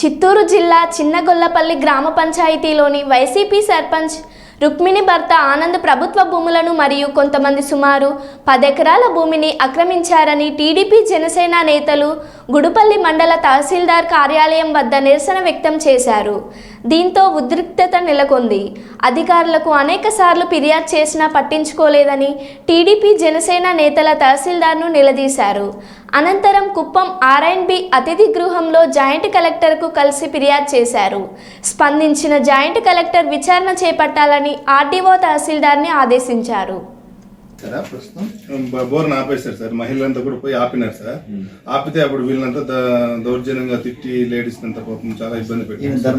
చిత్తూరు జిల్లా చిన్నగొల్లపల్లి గ్రామ పంచాయతీలోని వైసీపీ సర్పంచ్ రుక్మిణి భర్త ఆనంద్ ప్రభుత్వ భూములను మరియు కొంతమంది సుమారు పదెకరాల భూమిని ఆక్రమించారని టీడీపీ జనసేన నేతలు గుడుపల్లి మండల తహసీల్దార్ కార్యాలయం వద్ద నిరసన వ్యక్తం చేశారు. దీంతో ఉద్రిక్తత నెలకొంది. అధికారులకు అనేక సార్లు ఫిర్యాదు చేసినా పట్టించుకోలేదని టీడీపీ జనసేన నేతల తహసీల్దార్ను నిలదీశారు. అనంతరం కుప్పం ఆర్ఎండ్బి అతిథి గృహంలో జాయింట్ కలెక్టర్కు కలిసి ఫిర్యాదు చేశారు. స్పందించిన జాయింట్ కలెక్టర్ విచారణ చేపట్టాలని ఆర్డీఓ తహసీల్దార్ని ఆదేశించారు. కదా ప్రస్తుతం? బోర్ని ఆపేశారు సార్. మహిళలంతా కూడా పోయి ఆపినారు సార్. ఆపితే అప్పుడు వీళ్ళంతా దౌర్జన్యంగా తిట్టి లేడీస్ అంతా పాపం చాలా ఇబ్బంది పెట్టారు.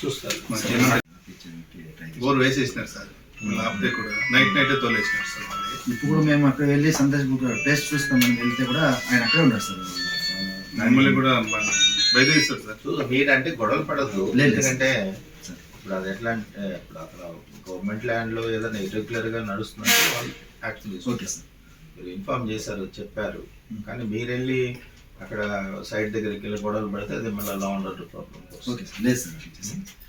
చూస్తారు. బోర్ వేసేసినారు సార్. ఆపితే కూడా. నైట్ నైటే తోలేసినారు సార్ ఇప్పుడు మేము అక్కడ వెళ్ళి సందేశ్ బుక్ ప్లేస్ చూస్తామని వెళ్తే కూడా ఆయన అక్కడే ఉన్నారు సార్. మమ్మల్ని కూడా బయటేస్తారు సార్. మీరంటే గొడవలు పడద్దు. లేదు. ఎందుకంటే ఇప్పుడు అది ఎట్లా అంటే ఇప్పుడు అక్కడ గవర్నమెంట్ ల్యాండ్లో ఏదైనా ఇర్రెగ్యులర్గా నడుస్తుందంటే వాళ్ళు యాక్షన్ ఓకే తీసుకుంటారు సార్. మీరు ఇన్ఫార్మ్ చేశారు చెప్పారు. కానీ మీరు వెళ్ళి అక్కడ సైడ్ దగ్గరికి వెళ్ళి గొడవలు పడితే అది మళ్ళీ లా ప్రాబ్లం ఓకే లేదు సార్.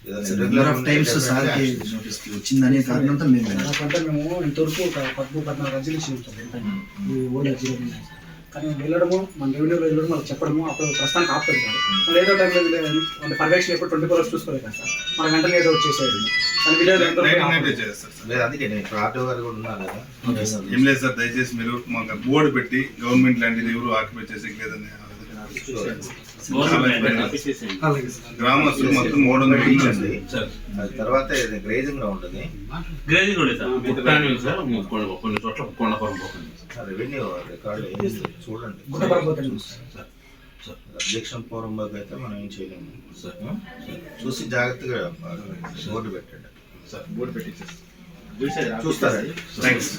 ఏదైనా సార్ irregular నెంబర్ ఆఫ్ ఉంటే టైమ్స్ సార్కి. నోటీస్ వచ్చిందనే కారణంతో మేము ఇంతవరకు ఒక పద్మూడు పద్నాలుగు వెంటనే. ఉమ్, ఈ ఓల్డ్ అర్జీలు ఉన్నాయి. కానీ వెళ్ళడము మన రెవెన్యూలో వెళ్ళడం మనకు చెప్పడము అప్పుడు ప్రస్తుతానికి ఆపుతుంది సార్. మన ఏదో టైంలో మన పర్యవేక్షణ ఎప్పుడు ట్వంటీ ఫోర్ అవర్స్ చూసుకోలేదు కదా సార్. మన వెంటనే ఏదో ఒకటి చేసేది కానీ విలేజ్ నైట్ నైటే చేస్తారు సార్. లేదు అందుకే నేను ఇప్పుడు ఆటో గారు కూడా ఉన్నారు కదా. ఏం లేదు సార్ దయచేసి మీరు మాకు బోర్డు పెట్టి గవర్నమెంట్ ల్యాండ్ ఇది ఎవరు ఆక్యుపై చేసేకి లేదని. గ్రామస్తులు మొత్తం మూడు వందల ఇల్లు ఉంది అది తర్వాత గ్రేజింగ్ సార్. సార్ కొన్ని చోట్ల కొండపురం పోతుంది రెవెన్యూ రికార్డు ఏం చూడండి. పూర్వం అయితే మనం ఏం చేయలేము. సార్. చూసి జాగ్రత్తగా బోర్డు పెట్టండి. సార్ బోర్డు పెట్టి చూస్తారండి. థ్యాంక్స్